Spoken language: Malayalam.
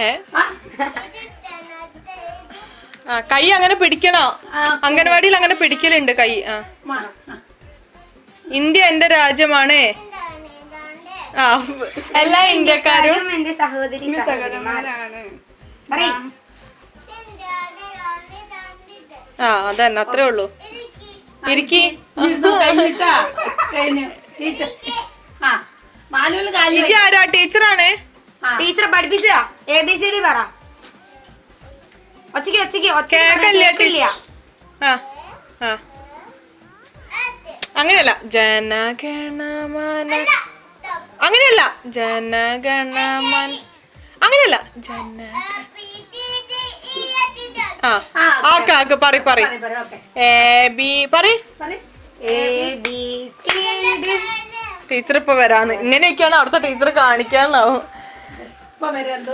ഏ? ആ, ആ കൈ അങ്ങനെ പിടിക്കണോ? അംഗൻവാടിയിൽ അങ്ങനെ പിടിക്കലുണ്ട് കൈ. ആ. ഇന്ത്യ എന്റെ രാജ്യമാണ്. ആ എല്ലാ ഇന്ത്യക്കാരും എന്റെ സഹോദരി സഹോദരന്മാരാണ്. ആ. അതന്നെ അത്രേ ഉള്ളൂ. ഇരിക്കി. ടീച്ചർ. ആ മാലുവിൽ കാലി ഇജി ആരാ? ടീച്ചറാണേ? ടീച്ചർ പഠിപ്പിച്ചതാ. എ ബി സി ഡി പറ. ഒച്ചയ്ക്ക് ഒച്ചയ്ക്ക് അങ്ങനെയല്ല. ജനഗണമന അങ്ങനെയല്ല. ജനഗണമന അങ്ങനെയല്ല. ജന ആ. ആ, ആക്ക ആക്ക പറ പറ പറയ്, പറയ്, ഓക്കേ. എ ബി പറ പറയ്. A B C D. Teacher ഇപ്പൊ വരാന്ന്. ഇങ്ങനെയൊക്കെയാണ് അവിടുത്തെ ടീച്ചർ കാണിക്കാന്നാവും Bom, vereador.